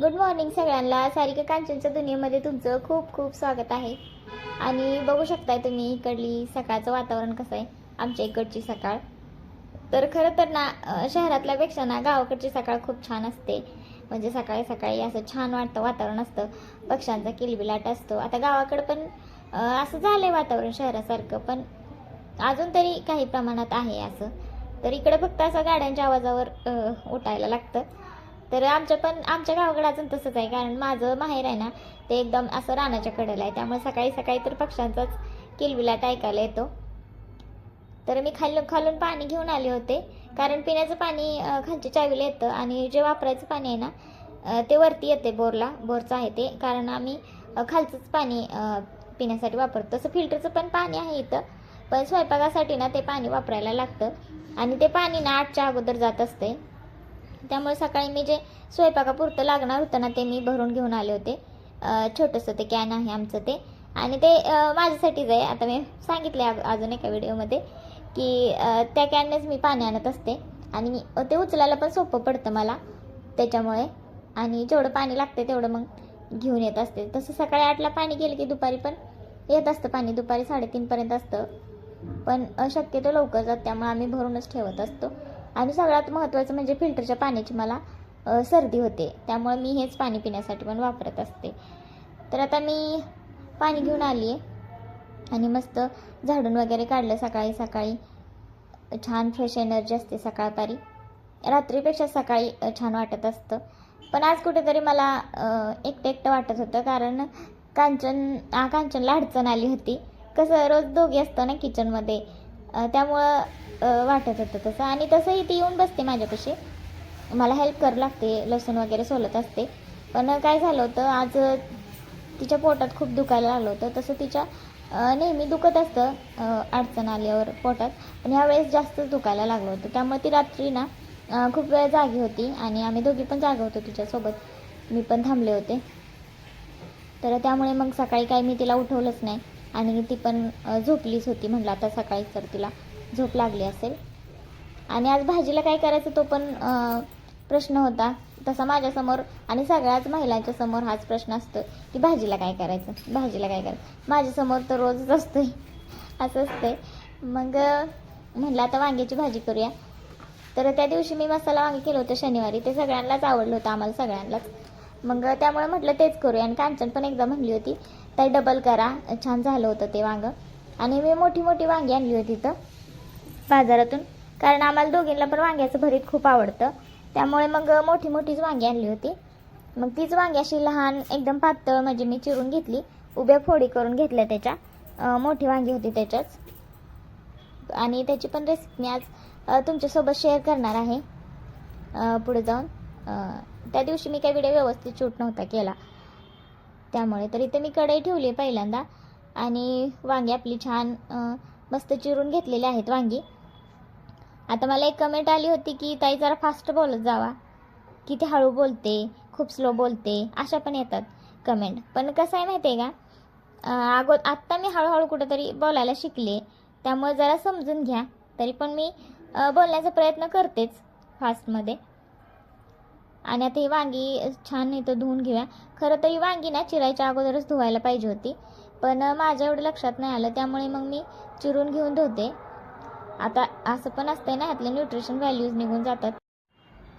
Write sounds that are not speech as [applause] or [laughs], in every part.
Good morning सगळ्यांना. सारिका कांचनच्या दुनियेमध्ये तुमचं खूप खूप स्वागत आहे. आणि बघू शकताय तुम्ही इकडली सकाळचं वातावरण कसं आहे. आमच्या इकडची सकाळ. तर खरं तर ना शहरातल्यापेक्षा ना गावाकडची सकाळ खूप छान असते. म्हणजे सकाळी सकाळी असं छान वाटतं वातावरण असतं. पक्ष्यांचा किलबिलाट असतो. आता गावाकडं पण असं झालं आहे वातावरण शहरासारखं पण अजून तरी काही प्रमाणात आहे असं. तर इकडं फक्त असं गाड्यांच्या आवाजावर उठायला लागतं. तर आमच्या पण आमच्या गावाकडे अजून तसंच आहे. कारण माझं माहेर आहे ना ते एकदम असं रानाच्या कडेला आहे. त्यामुळे सकाळी सकाळी तर पक्ष्यांचाच किलबिलाट ऐकायला येतो. तर मी खाल खालून पाणी घेऊन आले होते. कारण पिण्याचं पाणी खालच्या चावीला येतं. आणि जे वापरायचं पाणी आहे ना ते वरती येते बोरला. बोरचं आहे ते. कारण आम्ही खालचंच पाणी पिण्यासाठी वापरतो. तसं फिल्टरचं पण पाणी आहे इथं. पण स्वयंपाकासाठी ना ते पाणी वापरायला लागतं. आणि ते पाणी ना आठच्या अगोदर जात असते. त्यामुळे सकाळी मी जे स्वयंपाकापुरतं लागणार होतं ना ते मी भरून घेऊन आले होते. छोटंसं ते कॅन आहे आमचं ते. आणि ते माझ्यासाठीच आहे. आता मी सांगितले अग- अजून एका व्हिडिओमध्ये की त्या कॅननेच मी पाणी आणत असते. आणि मी ते उचलायला पण सोपं पडतं मला त्याच्यामुळे. आणि जेवढं पाणी लागते तेवढं मग घेऊन येत असते. तसं सकाळी आठला पाणी गेलं की दुपारी पण येत असतं पाणी. दुपारी साडेतीनपर्यंत असतं. पण शक्यतो लवकर जात. त्यामुळे आम्ही भरूनच ठेवत असतो. आणि सगळ्यात महत्त्वाचं म्हणजे फिल्टरच्या पाण्याची मला सर्दी होते. त्यामुळे मी हेच पाणी पिण्यासाठी पण वापरत असते. तर आता मी पाणी घेऊन आली आहे आणि मस्त झाडून वगैरे काढलं सकाळी सकाळी. छान फ्रेश एनर्जी असते सकाळपारी. रात्रीपेक्षा सकाळी छान वाटत असतं. पण आज कुठेतरी मला एकटं एकटं वाटत होतं कारण कांचन कांचनला अडचण आली होती. कसं रोज दोघी असतं ना किचनमध्ये त्यामुळं वाटत होतं तसं. आणि तसंही ती येऊन बसते माझ्यापाशी. मला हेल्प करू लागते लसूण वगैरे सोलत असते. पण काय झालं होतं आज तिच्या पोटात खूप दुखायला लागलं होतं. तसं तिच्या नेहमी दुखत असतं अडचण आल्यावर पोटात. पण ह्यावेळेस जास्तच दुखायला लागलं होतं. त्यामुळे ती रात्री ना खूप वेळ जागी होती आणि आम्ही दोघी पण जागा होतो तिच्यासोबत. मी पण थांबले होते. तर त्यामुळे मग सकाळी काही मी तिला उठवलंच नाही. आणि ती पण झोपलीच होती म्हटलं आता सकाळी तर तिला. झोप लागली असेल. आणि आज भाजीला काय करायचं तो पण प्रश्न होता. तसा माझ्यासमोर आणि सगळ्याच महिलांच्या समोर हाच प्रश्न असतो की भाजीला काय करायचं? भाजीला काय करायचं? माझ्यासमोर तर रोजच असतोय. असं असतंय. मग म्हटलं आता वांग्याची भाजी करूया. तर त्या दिवशी मी मसाला वांगे केलं होतं शनिवारी. ते सगळ्यांनाच आवडलं होतं आम्हाला सगळ्यांनाच. मग त्यामुळे म्हटलं तेच करूया. आणि कांचन पण एकदा म्हणली होती तर डबल करा. छान झालं होतं ते वांगं. आणि मी मोठी मोठी वांगी आणली होती तर बाजारातून. कारण आम्हाला दोघींना पण वांग्याचं भरीत खूप आवडतं. त्यामुळे मग मोठी मोठीच वांगी आणली होती. मग तीच वांगी अशी लहान एकदम पातळ म्हणजे मी चिरून घेतली. उभ्या फोडी करून घेतल्या त्याच्या. मोठी वांगी होती त्याच्याच आणि त्याची पण रेसिपी मी आज तुमच्यासोबत शेअर करणार आहे. पुढे जाऊन. त्या दिवशी मी काही व्हिडिओ व्यवस्थित शूट नव्हता केला. त्यामुळे तर इथे मी कढई ठेवली आहे पहिल्यांदा. आणि वांगी आपली छान मस्त चिरून घेतलेली आहेत वांगी. आता मला एक कमेंट आली होती की ताई जरा फास्ट बोलत जावा. किती हळू बोलते खूप स्लो बोलते अशा पण येतात कमेंट पण कसं आहे माहिती आहे का अगो आत्ता मी हळूहळू कुठंतरी बोलायला शिकले. त्यामुळे जरा समजून घ्या. तरी पण मी बोलण्याचा प्रयत्न करतेच फास्टमध्ये आणि आता ही वांगी छान इथं धुवून घेऊया. खरं तर ही वांगी ना चिरायच्या अगोदरच धुवायला पाहिजे होती. पण माझ्या एवढं लक्षात नाही आलं. त्यामुळे मग मी चिरून घेऊन धुते. आता असं पण असतंय ना ह्यातले न्यूट्रिशन व्हॅल्यूज निघून जातात.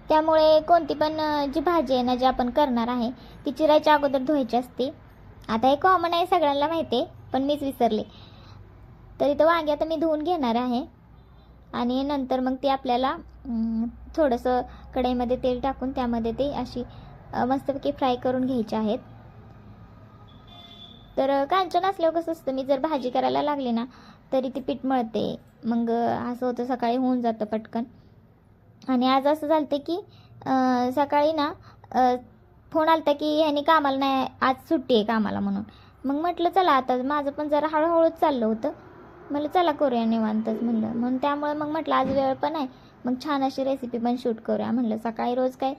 त्यामुळे कोणती पण जी भाजी आहे ना जी आपण करणार आहे ती चिरायच्या अगोदर धुवायची असते. आता हे कॉमन आहे सगळ्यांना माहिती आहे पण मीच विसरले. तर इथं वांगी आता मी धुवून घेणार आहे. आणि नंतर मग ती आपल्याला थोडंसं कढईमध्ये तेल टाकून त्यामध्ये ते अशी मस्तपैकी फ्राय करून घ्यायची आहेत. तर कांचन असल्यावर कसं असतं मी जर भाजी करायला लागले ना तरी ती पीठ मळते. मग असं होतं सकाळी होऊन जातं पटकन. आणि आज असं झालं होतं की सकाळी ना फोन आलता की ह्याने कामाला नाही आज सुट्टी आहे कामाला म्हणून. मग म्हटलं चला आता माझं पण जरा हळूहळूच चाललं होतं. म्हणलं चला करूया निवांतच म्हणलं. म्हणून त्यामुळे मग म्हटलं आज वेळ पण आहे. मग छान अशी रेसिपी पण शूट करूया. म्हणलं सकाळी रोज काय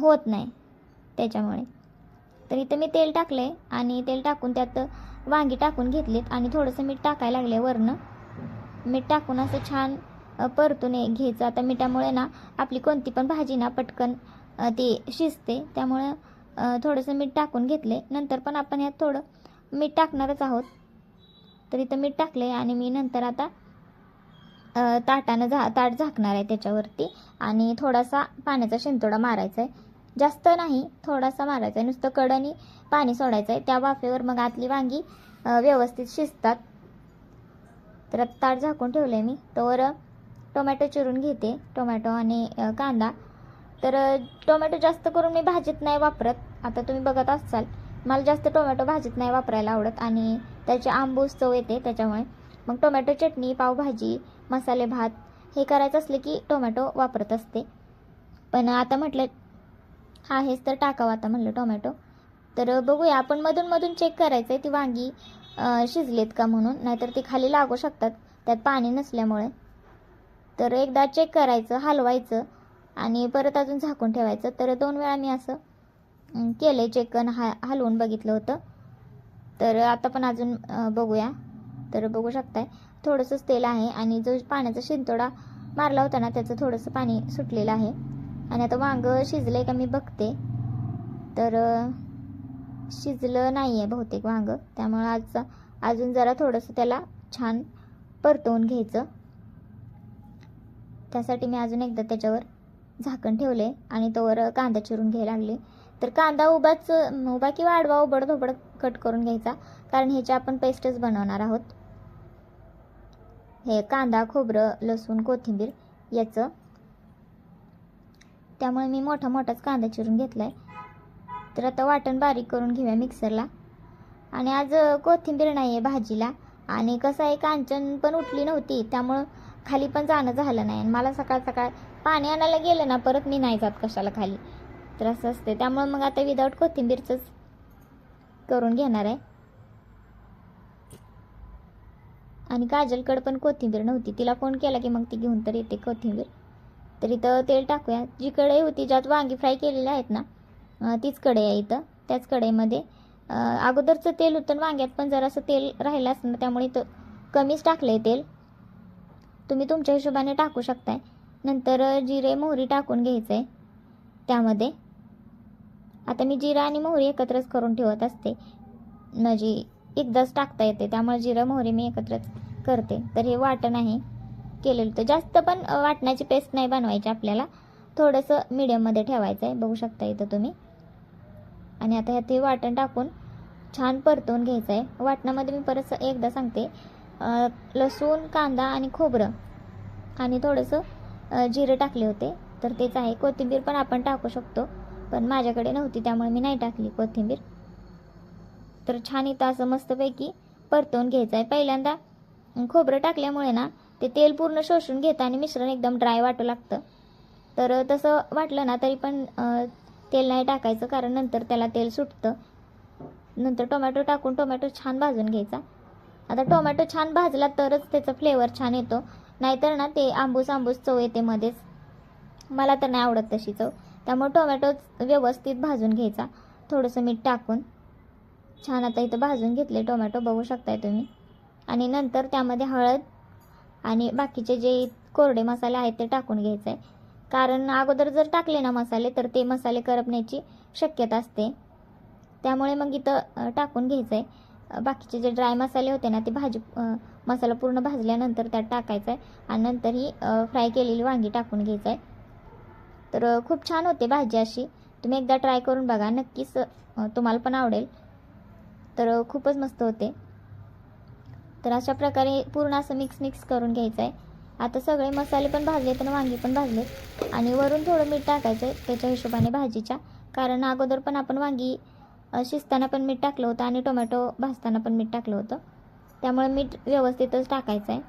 होत नाही त्याच्यामुळे. तर इथं मी तेल टाकले आणि तेल टाकून त्यात वांगी टाकून घेतलीत आणि थोडंसं मीठ टाकायला लागले वरनं. मीठ टाकून असं छान परतून घ्यायचं. आता मिठामुळे ना आपली कोणती पण भाजी ना पटकन ती शिजते. त्यामुळे थोडंसं मीठ टाकून घेतले नंतर पण आपण यात थोडं मीठ टाकणारच आहोत. तर इथं मीठ टाकले आणि मी नंतर आता ताटानं झा ताट झाकणार आहे त्याच्यावरती. आणि थोडासा पाण्याचा शिंतोडा मारायचा आहे. जास्त नाही थोडासा मारायचा आहे. नुसतं कडनी पाणी सोडायचं आहे. त्या वाफेवर मग आतली वांगी व्यवस्थित शिजतात. तर आता ताट झाकून ठेवलं आहे मी तोवर टोमॅटो चिरून घेते. टोमॅटो आणि कांदा. तर टोमॅटो जास्त करून मी भाजीत नाही वापरत. आता तुम्ही बघत असाल मला जास्त टोमॅटो भाजीत नाही वापरायला आवडत आणि त्याची आंबूस चव येते त्याच्यामुळे. मग टोमॅटो चटणी पावभाजी मसाले भात हे करायचं असले की टोमॅटो वापरत असते. पण आता म्हटलं आहेच तर टाकावं आता म्हटलं टोमॅटो. तर बघूया. आपण मधून मधून चेक करायचं आहे ती वांगी. शिजलेत का म्हणून? नाहीतर ती खाली लागू शकतात. त्यात पाणी नसल्यामुळे. तर एकदा चेक करायचं हलवायचं आणि परत अजून झाकून ठेवायचं. तर दोन वेळा मी असं केलं चेक आणि हा हलवून बघितलं होतं. तर आता पण अजून बघूया. तर बघू शकताय. थोडंसंच तेल आहे आणि जो पाण्याचा शिंतोडा मारला होता ना त्याचं थोडंसं पाणी सुटलेलं आहे. आणि आता वांगं शिजलं आहे का मी बघते. तर शिजलं नाही आहे बहुतेक वांगं. त्यामुळं आज अजून जरा थोडंसं त्याला छान परतवून घ्यायचं. त्यासाठी मी अजून एकदा त्याच्यावर झाकण ठेवले आणि तोवर कांदा चिरून घ्यायला लागले. तर कांदा उभाच उभा किंवा आडवा उबड धोबड कट करून घ्यायचा कारण ह्याची आपण पेस्टच बनवणार आहोत. हे कांदा खोबरं लसूण कोथिंबीर याचं. त्यामुळे मी मोठा मोठाच कांदा चिरून घेतला आहे तर आता वाटण बारीक करून घेऊया मिक्सरला. आणि आज कोथिंबीर नाही आहे भाजीला. आणि कसं आहे कांचन पण उठली नव्हती त्यामुळं खाली पण जाणं झालं नाही. आणि मला सकाळ सकाळ पाणी आणायला गेलं ना परत मी नाही जात कशाला खाली. तर असं असते त्यामुळं मग आता विदाऊट कोथिंबीरचंच करून घेणार आहे. आणि काजलकडं पण कोथिंबीर नव्हती. तिला फोन केला की मग ती घेऊन तर येते कोथिंबीर. तर इथं तेल टाकूया. जिकडे होती ज्यात वांगी फ्राय केलेल्या आहेत ना तीच कढई आहे इथं. त्याच कढईमध्ये अगोदरचं तेल होतं वांग्यात पण जरासं तेल राहिलं असतं त्यामुळे इथं कमीच टाकलं आहे तेल. तुम्ही तुमच्या हिशोबाने टाकू शकताय. नंतर जिरे मोहरी टाकून घ्यायचं आहे त्यामध्ये. आता मी जिरा आणि मोहरी एकत्रच करून ठेवत असते. म्हणजे एकदाच टाकता येते त्यामुळे जिरं मोहरी मी एकत्रच करते. तर हे वाटण आहे केलेलं. तर जास्त पण वाटण्याची पेस्ट नाही बनवायची आपल्याला. थोडंसं मिडियममध्ये ठेवायचं आहे बघू शकता इथं तुम्ही. आणि आता ह्यात वाटण टाकून छान परतवून घ्यायचं आहे वाटणामध्ये मी परत एकदा सांगते. लसूण कांदा आणि खोबरं आणि थोडंसं जिरं टाकले होते. तर तेच आहे. कोथिंबीर पण आपण टाकू शकतो. पण माझ्याकडे नव्हती त्यामुळे मी नाही टाकली कोथिंबीर. तर छान इथं असं मस्तपैकी परतवून घ्यायचं आहे पहिल्यांदा खोबरं टाकल्यामुळे ना ते तेल पूर्ण शोषून घेतं आणि मिश्रण एकदम ड्राय वाटू लागतं. तर तसं वाटलं ना तरी पण तेल नाही टाकायचं कारण नंतर त्याला तेल सुटतं. नंतर टोमॅटो टाकून टोमॅटो छान भाजून घ्यायचा. आता टोमॅटो छान भाजला तरच त्याचा फ्लेवर छान येतो. नाहीतर ना ते आंबूस आंबूस चव येते मध्येच. मला तर नाही आवडत तशी चव. त्यामुळे टोमॅटो व्यवस्थित भाजून घ्यायचा. थोडंसं मीठ टाकून. छान आता इथं भाजून घेतले टोमॅटो बघू शकताय तुम्ही. आणि नंतर त्यामध्ये हळद आणि बाकीचे जे कोरडे मसाले आहेत ते टाकून घ्यायचे आहे कारण अगोदर जर टाकले ना मसाले तर ते मसाले करपण्याची शक्यता असते. त्यामुळे मग इथं टाकून घ्यायचं आहे बाकीचे जे ड्राय मसाले होते ना ते भाजी मसाला पूर्ण भाजल्यानंतर त्यात टाकायचा आहे आणि नंतर ही फ्राय केलेली वांगी टाकून घ्यायचं आहे तर खूप छान होते भाजी अशी. तुम्ही एकदा ट्राय करून बघा. नक्कीच तुम्हाला पण आवडेल. तर खूपच मस्त होते. तर अशा प्रकारे पूर्ण असं मिक्स मिक्स करून घ्यायचं आहे आता सगळे मसाले पण भाजलेत आणि वांगी पण भाजलेत. आणि वरून थोडं मीठ टाकायचं आहे त्याच्या हिशोबाने भाजीच्या. कारण अगोदर पण आपण वांगी शिजताना पण मीठ टाकलं होतं आणि टोमॅटो भाजताना पण मीठ टाकलं होतं. त्यामुळे मीठ व्यवस्थितच टाकायचं आहे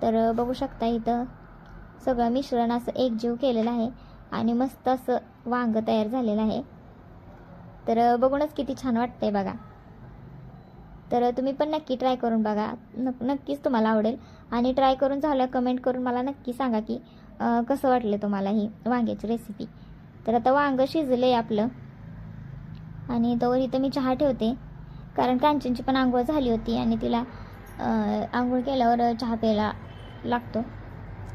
तर बघू शकता इथं सगळं मिश्रण असं एकजीव केलेलं आहे आणि मस्त असं वांगं तयार झालेलं आहे. तर बघूनच किती छान वाटतंय बघा. तर तुम्ही पण नक्की ट्राय करून बघा. नक नक्कीच तुम्हाला आवडेल. आणि ट्राय करून झालं कमेंट करून मला नक्की सांगा की कसं वाटलं तुम्हाला ही वांग्याची रेसिपी तर आता वांगं शिजलं आहे आपलं. आणि तोवर इथं मी चहा ठेवते. कारण कांचनची पण आंघोळ झाली होती आणि तिला आंघोळ केल्यावर चहा प्यायला लागतो.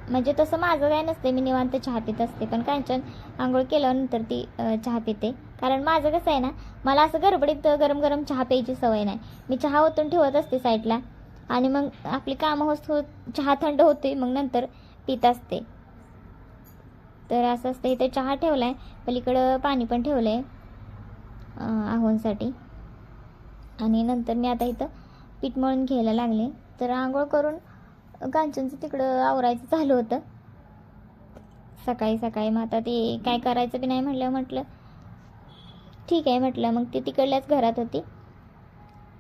म्हणजे तसं माझं काय नसते मी निवांत चहा पित असते. पण कांचन आंघोळ केल्यानंतर ती चहा पिते. कारण माझं कसं आहे ना मला असं गडबडीत गरम गरम चहा प्यायची सवय नाही. मी चहा ओतून ठेवत असते साईडला. आणि मग आपली कामं होत होत चहा थंड होते मग नंतर पित असते. तर असं असतं इथे चहा ठेवला आहे पलीकडं पाणी पण ठेवलं आहे आहोंसाठी आणि नंतर मी आता इथं पीठ मळून घ्यायला लागले. तर आंघोळ करून कांचनचं तिकडं आवरायचं चालू होतं. सकाळी सकाळी मग आता ते काय करायचं बी नाही म्हटलं म्हटलं ठीक आहे म्हटलं. मग ती तिकडल्याच घरात होती.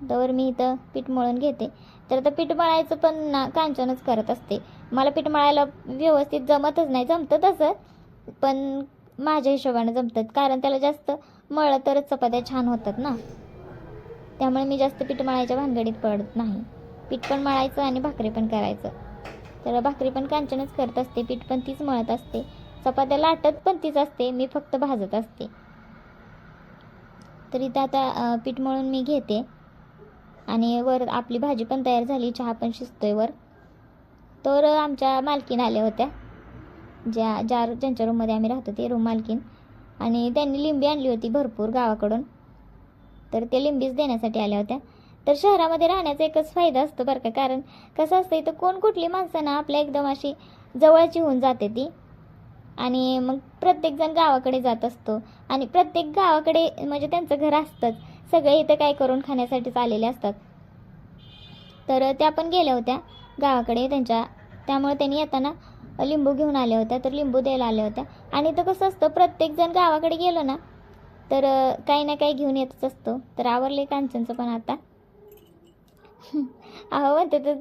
तर मी इथं पीठ मळून घेते. तर आता पीठ मळायचं पण ना कांचनच करत असते. मला पीठ मळायला व्यवस्थित जमतच नाही. जमतं तसं पण माझ्या हिशोबाने जमतात कारण त्याला जास्त मळलं तरच चपात्या छान होतात ना. त्यामुळे मी जास्त पीठ मळायच्या भानगडीत पडत नाही. पीठ पण मळायचं आणि भाकरी पण करायचं. तर भाकरी पण कांचनच करत असते. पीठ पण तीच मळत असते. चपात्या लाटत पण तीच असते. मी फक्त भाजत असते. तर इथं आता पीठ मळून मी घेते. आणि वर आपली भाजी पण तयार झाली चहा पण शिजतोय वर. तर आमच्या मालकीन आल्या होत्या. ज्या ज्या ज्यांच्या रूममध्ये आम्ही राहतो ते रूम मालकीन. आणि त्यांनी लिंबी आणली होती भरपूर गावाकडून. तर ते लिंबीच देण्यासाठी आल्या होत्या. तर शहरामध्ये राहण्याचा एकच फायदा असतो बरं का. कारण कसं असतं इथं कोण कुठली माणसं ना आपल्या एकदम अशी जवळची होऊन जाते ती. आणि मग प्रत्येकजण गावाकडे जात असतो. आणि प्रत्येक गावाकडे म्हणजे त्यांचं घर असतंच. सगळे इथं काय करून खाण्यासाठीच आलेले असतात. तर त्या पण गेल्या होत्या. गावाकडे त्यांच्या त्यामुळे त्यांनी येताना लिंबू घेऊन आल्या होत्या तर लिंबू द्यायला आल्या होत्या. आणि तर कसं असतं प्रत्येकजण गावाकडे गेलो ना तर काही ना काही घेऊन येतच असतो. तर आवरले कांचनचं पण आता. [laughs] अहो म्हणते तर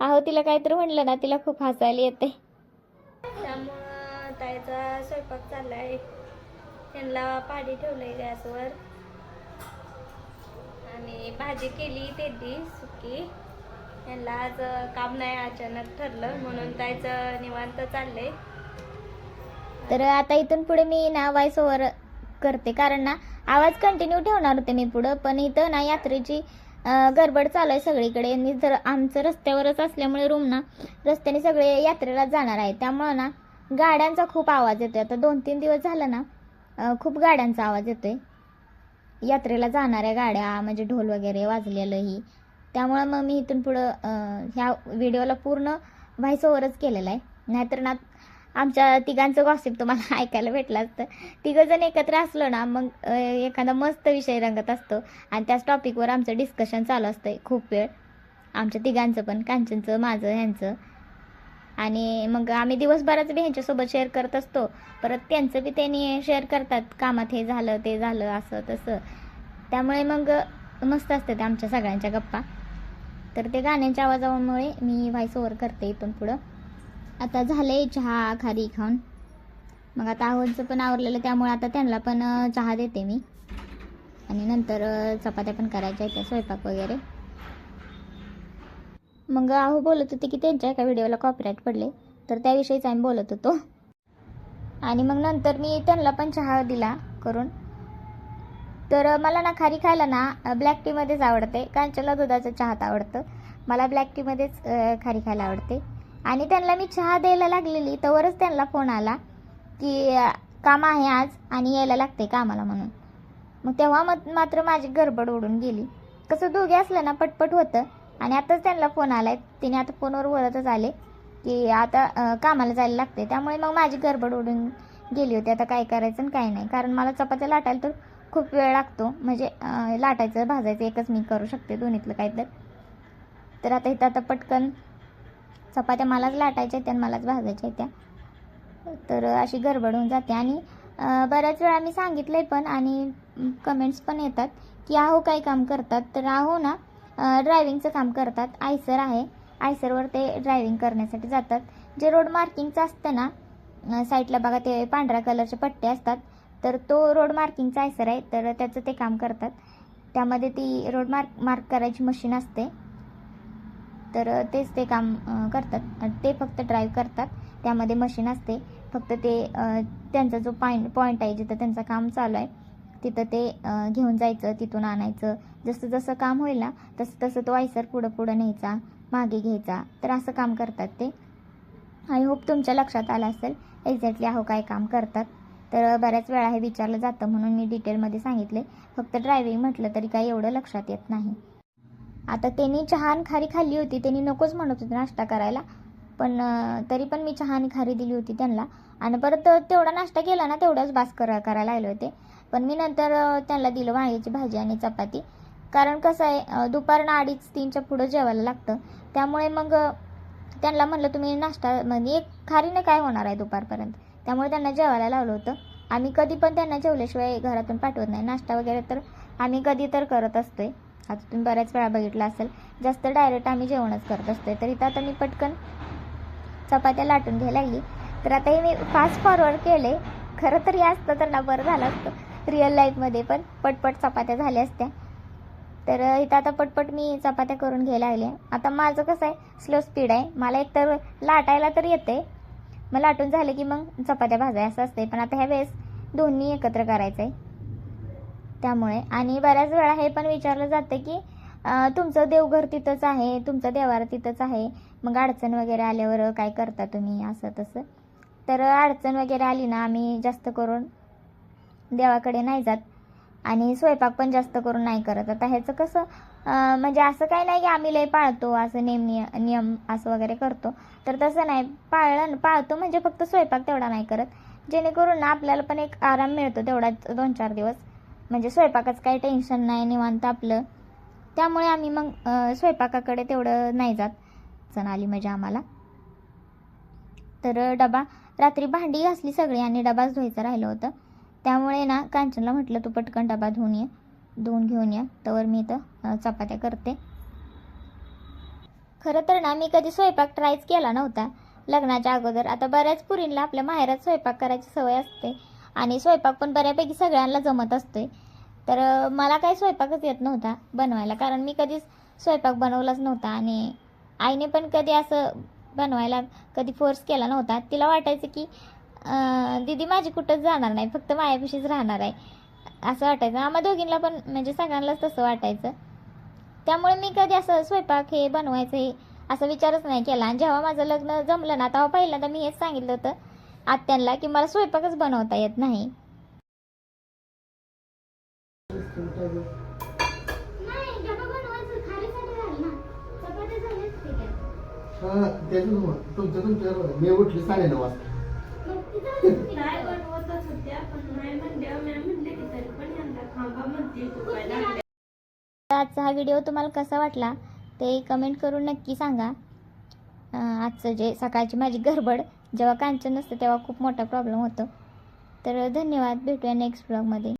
अहो तिला काहीतरी म्हणलं ना तिला खूप हसायला येते त्यामुळं ताईचा स्वयंपाक चाललाय. त्यांना पाणी ठेवलंय गॅसवर. आणि भाजी केली त्यांनी सुकी. त्यांना आज काम नाही अचानक ठरलं. म्हणून त्याचं निवांत चाललंय. तर आता इथून पुढे मी ना वॉइस ओव्हर करते. कारण ना आवाज कंटिन्यू ठेवणार होते मी पुढं. पण इथं ना यात्रेची गडबड चालू आहे सगळीकडे. आणि जर आमचं रस्त्यावरच असल्यामुळे रूम ना रस्त्याने सगळे यात्रेला जाणार आहे. त्यामुळं ना गाड्यांचा खूप आवाज येतोय. आता दोन तीन दिवस झालं ना खूप गाड्यांचा आवाज येतोय. यात्रेला जाणाऱ्या गाड्या म्हणजे ढोल वगैरे वाजलेलंही. त्यामुळं मग मी इथून पुढं ह्या व्हिडिओला पूर्ण व्हाईस ओव्हरच केलेला आहे. नाहीतर ना आमच्या तिघांचं गॉसिप तुम्हाला [laughs] ऐकायला भेटलं असतं. तिघं जण एकत्र असलो ना मग एखादा मस्त विषय रंगत असतो. आणि त्याच टॉपिकवर आमचं डिस्कशन चालू असतं खूप वेळ. आमच्या तिघांचं पण कांचनचं माझं ह्यांचं. आणि मग आम्ही दिवसभराचं बी ह्यांच्यासोबत शेअर करत असतो. परत त्यांचं बी त्यांनी शेअर करतात कामात हे झालं ते झालं असं तसं. त्यामुळे मग मस्त असतात आमच्या सगळ्यांच्या गप्पा. तर ते गाण्यांच्या आवाजामुळे मी व्हाईस ओव्हर करते इथून पुढं. आता झालं आहे चहा खारी खाऊन. मग आता आहोंचं पण आवरलेलं त्यामुळे आता त्यांना पण चहा देते मी. आणि नंतर चपात्या पण करायच्या आहेत स्वयंपाक वगैरे. मग आहो बोलत होते की त्यांच्या एका व्हिडिओला कॉपीराईट पडले. तर त्याविषयीच आम्ही बोलत होतो. आणि मग नंतर मी त्यांना पण चहा दिला करून. तर मला ना खारी खायला ना ब्लॅक टीमध्येच आवडते. कांचला दुधाचं चहात आवडतं. मला ब्लॅक टीमध्येच खारी खायला आवडते. आणि त्यांना मी चहा द्यायला लागलेली तवरच त्यांना फोन आला की काम आहे आज आणि यायला लागते कामाला म्हणून. मग तेव्हा मग मात्र माझी गडबड उडून गेली. कसं दोघे असलं ना पटपट होतं. आणि आताच त्यांना फोन आलाय. तिने आता फोनवर बोलतच आले की आता कामाला जायला लागते त्यामुळे मग माझी गडबड उडून गेली होती. आता काय करायचं आणि काय नाही. कारण मला चपात्या लाटायला तर खूप वेळ लागतो. म्हणजे लाटायचं भाजायचं एकच मी करू शकते दोन्हीतलं काय तर तर आता इथं आता पटकन चपात्या मलाच लाटायच्या आहेत आणि मलाच भाजायच्या आहेत त्या. तर अशी गडबड होऊन जाते. आणि बऱ्याच वेळा मी सांगितलं आहे पण आणि कमेंट्स पण येतात की आहो काय काम करतात. तर आहो ना ड्रायव्हिंगचं काम करतात. आयसर आहे. आयसरवर ते ड्रायव्हिंग करण्यासाठी जातात. जे रोड मार्किंगचं असतं ना साईडला बघा ते पांढऱ्या कलरचे पट्टे असतात. तर तो रोड मार्किंगचा आयसर आहे. तर त्याचं ते काम करतात. त्यामध्ये ती रोड मार्क मार्क करायची मशीन असते. तर तेच ते काम करतात. ते फक्त ड्राईव्ह करतात. त्यामध्ये मशीन असते. फक्त ते त्यांचा जो पॉईंट पॉईंट आहे जिथं त्यांचं काम चालू आहे तिथं ते घेऊन जायचं तिथून आणायचं. जसं जसं काम होईल ना तसं तसं तो आयसर पुढं पुढं न्यायचा मागे घ्यायचा. तर असं काम करतात ते. आय होप तुमच्या लक्षात आलं असेल एक्झॅक्टली अहो काय काम करतात. तर बऱ्याच वेळा हे विचारलं जातं म्हणून मी डिटेलमध्ये सांगितले. फक्त ड्रायव्हिंग म्हटलं तरी काही एवढं लक्षात येत नाही. आता त्यांनी चहा आणि खारी खाल्ली होती त्यांनी नकोच म्हणत होते नाश्ता करायला. पण तरी पण मी चहा आणि खारी दिली होती त्यांना. आणि परत तेवढा नाश्ता केला ना तेवढाच बास करा करायला आले होते. पण मी नंतर त्यांना दिलं वांग्याची भाजी आणि चपाती. कारण कसं आहे दुपारनं अडीच तीनच्या पुढं जेवायला लागतं. त्यामुळे मग त्यांना म्हणलं तुम्ही नाश्ता म्हणजे एक खारीनं काय होणार आहे दुपारपर्यंत? त्यामुळे त्यांना जेवायला लावलं होतं. आम्ही कधी पण त्यांना जेवल्याशिवाय घरातून पाठवत नाही. नाश्ता वगैरे तर आम्ही कधी तर करत असतोय. आता तुम्ही बऱ्याच वेळा बघितलं असेल जास्त डायरेक्ट आम्ही जेवणच करत असतोय. तर इथं आता मी पटकन चपात्या लाटून घ्यायला लागली. तर आता हे मी फास्ट फॉरवर्ड केले. खरं तर हे असतं तर ना बरं झालं असतं. रिअल लाईफमध्ये पण पटपट चपात्या झाल्या असत्या. तर इथं आता पटपट मी चपात्या करून घ्यायला आले आता माझं कसं आहे स्लो स्पीड आहे. मला एकतर लाटायला तर येते मग लाटून झालं की मग चपात्या भाजाय असं असते पण आता ह्या वेळेस दोन्ही एकत्र करायचं आहे त्यामुळे आणि बऱ्याच वेळा हे पण विचारलं जातं की तुमचं देवघर तिथंच आहे तुमचं देवार तिथंच आहे. मग अडचण वगैरे आल्यावर काय करता तुम्ही असं तसं? तर अडचण वगैरे आली ना आम्ही जास्त करून देवाकडे नाही जात. आणि स्वयंपाक पण जास्त करून नाही करत. आता ह्याचं कसं म्हणजे असं काही नाही की आम्ही लय पाळतो असं नेम निय नियम असं वगैरे करतो. तर तसं नाही पाळलं पाळतो म्हणजे फक्त स्वयंपाक तेवढा नाही करत. जेणेकरून ना आपल्याला पण एक आराम मिळतो तेवढाच दोन चार दिवस. म्हणजे स्वयंपाकाचं काही टेन्शन नाही निवांत आपलं. त्यामुळे आम्ही मग स्वयंपाकाकडे तेवढं नाही जात. चण आली मजा आम्हाला. तर डबा रात्री भांडी घासली सगळी आणि डबाच धुवायचं राहिलं होतं. त्यामुळे ना कांचनला म्हटलं तू पटकन डबा धुवून ये धुवून घेऊन या. तर मी इथं चपात्या करते. खरं तर ना मी कधी स्वयंपाक ट्रायच केला नव्हता. लग्नाच्या अगोदर आता बऱ्याच पुरींना आपल्या माहेरात स्वयंपाक करायची सवय असते. आणि स्वयंपाक पण बऱ्यापैकी सगळ्यांना जमत असतोय. तर मला काही स्वयंपाकच येत नव्हता बनवायला. कारण मी कधीच स्वयंपाक बनवलाच नव्हता. आणि आईने पण कधी असं बनवायला कधी फोर्स केला नव्हता. तिला वाटायचं की दीदी माझी कुठंच जाणार नाही फक्त मायापाशीच राहणार आहे. असं वाटायचं. आम्हा दोघींना पण म्हणजे सगळ्यांनाच तसं वाटायचं. त्यामुळे मी कधी असं स्वयंपाक हे बनवायचं हे असा विचारच नाही केला. आणि जेव्हा माझं लग्न जमलं ना तेव्हा पहिल्यांदा मी हेच सांगितलं होतं आत्यांना की मला स्वयंपाकच बनवता येत नाही. हा मी उठली साडेनऊ वाजता. काय बनवतच होत्या पण नाही म्हणल्यावर मॅम म्हणले की तरी पण यांना खांबा म्हणते दुखायला लागले. आजचा हा व्हिडिओ तुम्हाला कसा वाटला ते कमेंट करून नक्की सांगा. अं, आजचं जे सकाळची माझी गडबड जेव्हा कांचन नसतं तेव्हा खूप मोठा प्रॉब्लेम होतो. तर धन्यवाद भेटूया नेक्स्ट ब्लॉगमध्ये